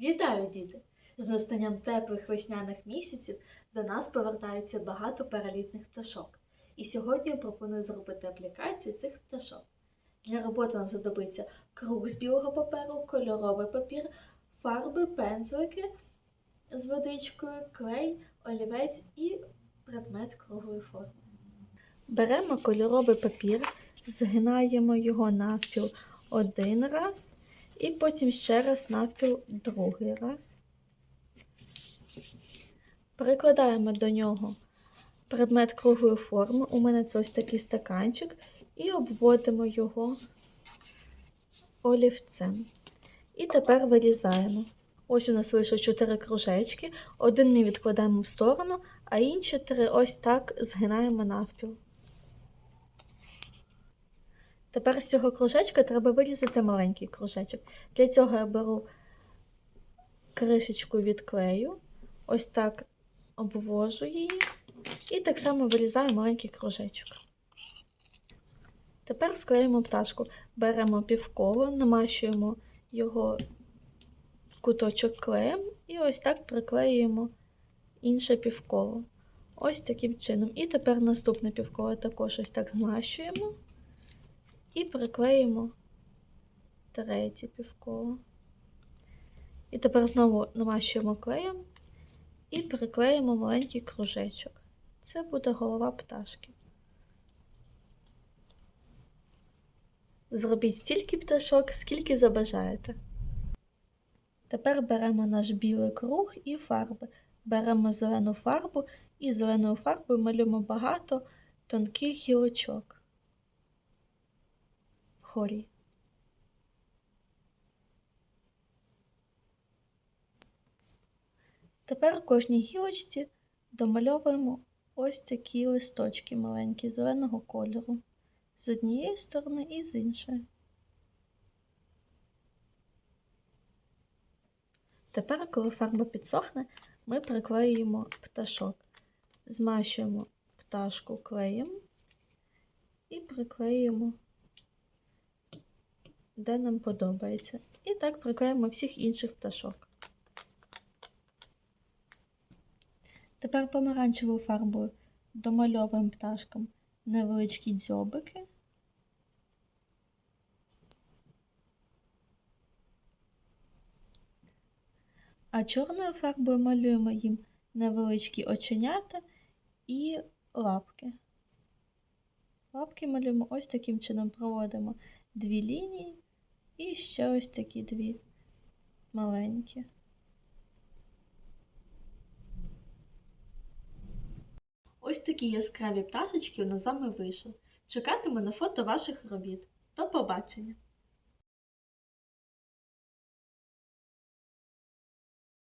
Вітаю, діти! З настанням теплих весняних місяців до нас повертається багато перелітних пташок. І сьогодні я пропоную зробити аплікацію цих пташок. Для роботи нам знадобиться круг з білого паперу, кольоровий папір, фарби, пензлики з водичкою, клей, олівець і предмет круглої форми. Беремо кольоровий папір, згинаємо його навпіл один раз і потім ще раз навпіл другий раз. Прикладаємо до нього предмет круглої форми. У мене це ось такий стаканчик, і обводимо його олівцем. І тепер вирізаємо. Ось у нас вийшло 4 кружечки. Один ми відкладаємо в сторону, а інші три ось так згинаємо навпіл. Тепер з цього кружечка треба вирізати маленький кружечок. Для цього я беру кришечку від клею, ось так обвожу її і так само вирізаю маленький кружечок. Тепер склеїмо пташку. Беремо півколо, намащуємо його куточок клеєм і ось так приклеюємо інше півколо. Ось таким чином. І тепер наступне півколо також ось так змащуємо. І приклеїмо третє півколо. І тепер знову намащуємо клеєм і приклеїмо маленький кружечок. Це буде голова пташки. Зробіть стільки пташок, скільки забажаєте. Тепер беремо наш білий круг і фарби. Беремо зелену фарбу і зеленою фарбою малюємо багато тонких гілочок вгорі. Тепер кожній гілочці домальовуємо ось такі листочки маленькі зеленого кольору з однієї сторони і з іншої. Тепер, коли фарба підсохне, ми приклеюємо пташок, змащуємо пташку клеєм і приклеюємо де нам подобається. І так приклеїмо всіх інших пташок. Тепер помаранчевою фарбою домальовуємо пташкам невеличкі дзьобики. А чорною фарбою малюємо їм невеличкі оченята і лапки. Лапки малюємо ось таким чином проводимо дві лінії і ще ось такі дві маленькі. Ось такі яскраві пташечки у нас з вами вийшли. Чекатиму на фото ваших робіт. До побачення!